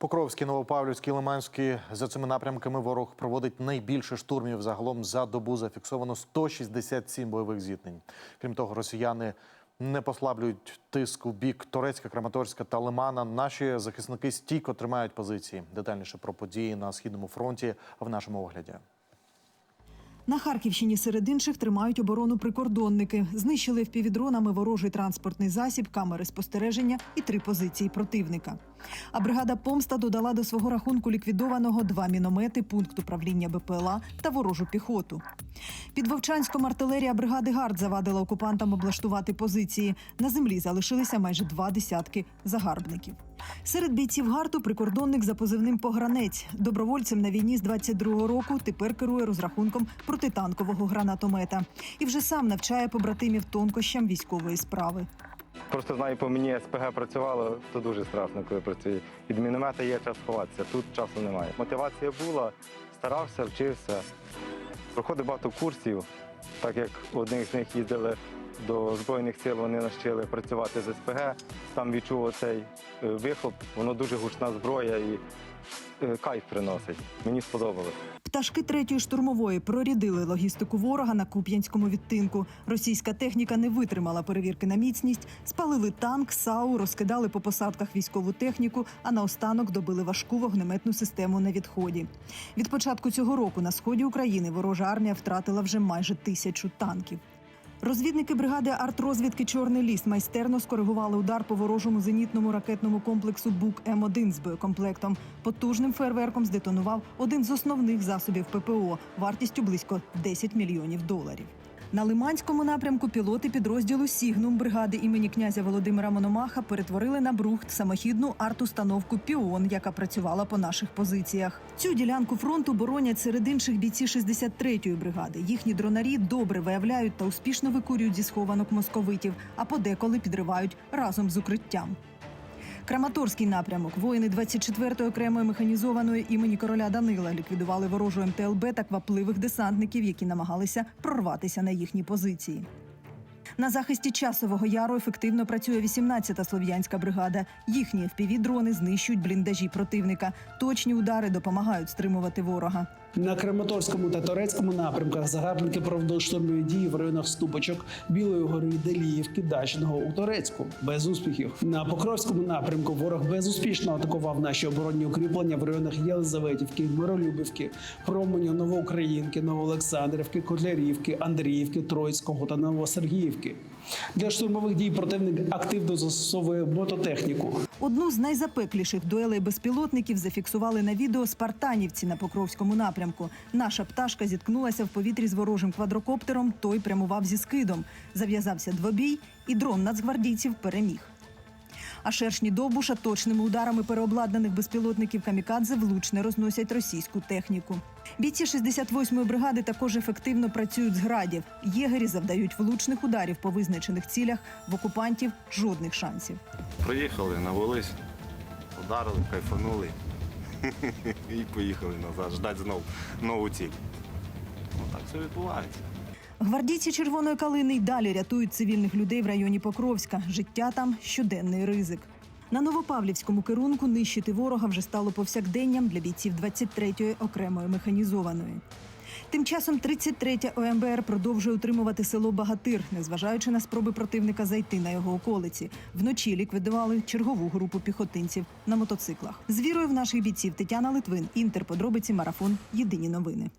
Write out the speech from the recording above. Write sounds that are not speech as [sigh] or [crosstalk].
Покровський, Новопавлівський, Лиманський за цими напрямками ворог проводить найбільше штурмів. Загалом за добу зафіксовано 167 бойових зіткнень. Крім того, росіяни не послаблюють тиск у бік Торецька, Краматорська та Лимана. Наші захисники стійко тримають позиції. Детальніше про події на східному фронті в нашому огляді. На Харківщині серед інших тримають оборону прикордонники. Знищили впівдронами ворожий транспортний засіб, камери спостереження і три позиції противника. А бригада Помста додала до свого рахунку ліквідованого два міномети, пункт управління БПЛА та ворожу піхоту. Під Вовчанськом артилерія бригади Гард завадила окупантам облаштувати позиції. На землі залишилися майже два десятки загарбників. Серед бійців гарту прикордонник за позивним Погранець. Добровольцем на війні з 22-го року тепер керує розрахунком протитанкового гранатомета і вже сам навчає побратимів тонкощам військової справи. Просто знаю, по мені СПГ працювало, то дуже страшно, коли працює. Від міномета є час ховатися, тут часу немає. Мотивація була, старався, вчився. Проходив багато курсів, так як одних з них їздили до Збройних сил, вони нас вчили працювати з СПГ. Там відчув оцей е, вихлоп, воно дуже гучна зброя і е, кайф приносить. Мені сподобалось. Пташки третьої штурмової прорядили логістику ворога на Куп'янському відтинку. Російська техніка не витримала перевірки на міцність, спалили танк, САУ, розкидали по посадках військову техніку, а наостанок добили важку вогнеметну систему на відході. Від початку цього року на сході України ворожа армія втратила вже майже тисячу танків. Розвідники бригади артрозвідки Чорний ліс майстерно скоригували удар по ворожому зенітному ракетному комплексу Бук М1 з боєкомплектом. Потужним фейерверком здетонував один з основних засобів ППО вартістю близько 10 мільйонів доларів. На Лиманському напрямку пілоти підрозділу Сігнум бригади імені князя Володимира Мономаха перетворили на брухт самохідну арт-установку Піон, яка працювала по наших позиціях. Цю ділянку фронту боронять серед інших бійці 63-ї бригади. Їхні дронарі добре виявляють та успішно викурюють зі схованок московитів, а подеколи підривають разом з укриттям. Краматорський напрямок. Воїни 24-ї окремої механізованої імені короля Данила ліквідували ворожу МТЛБ та квапливих десантників, які намагалися прорватися на їхні позиції. На захисті часового яру ефективно працює 18-та слов'янська бригада. Їхні FPV-дрони знищують бліндажі противника. Точні удари допомагають стримувати ворога. На Краматорському та Торецькому напрямках загарбники проводили штурмові дії в районах Ступочок, Білої гори, Деліївки, Дачного у Торецьку без успіхів. На Покровському напрямку ворог безуспішно атакував наші оборонні укріплення в районах Єлизаветівки, Миролюбівки, Променя, Новоукраїнки, Новоолександрівки, Котлярівки, Андріївки, Троїцького та Новосергіївки. Для штурмових дій противник активно застосовує мототехніку. Одну з найзапекліших дуелей безпілотників зафіксували на відео спартанівці на Покровському напрямку. Наша пташка зіткнулася в повітрі з ворожим квадрокоптером. Той прямував зі скидом. Зав'язався двобій, і дрон нацгвардійців переміг. А шершні довбуша точними ударами переобладнаних безпілотників камікадзе влучне розносять російську техніку. Бійці 68-ї бригади також ефективно працюють з градів. Єгері завдають влучних ударів по визначених цілях. В окупантів жодних шансів. Приїхали, навелись, ударили, кайфанули [laughs] і поїхали назад, ждати знов нову ціль. Так все відбувається. Гвардійці червоної калини й далі рятують цивільних людей в районі Покровська. Життя там щоденний ризик. На Новопавлівському керунку нищити ворога вже стало повсякденням для бійців 23-ї окремої механізованої. Тим часом 33-я ОМБР продовжує утримувати село Багатир, незважаючи на спроби противника зайти на його околиці. Вночі ліквідували чергову групу піхотинців на мотоциклах. З вірою в наших бійців Тетяна Литвин, Інтер, подробиці, марафон. Єдині новини.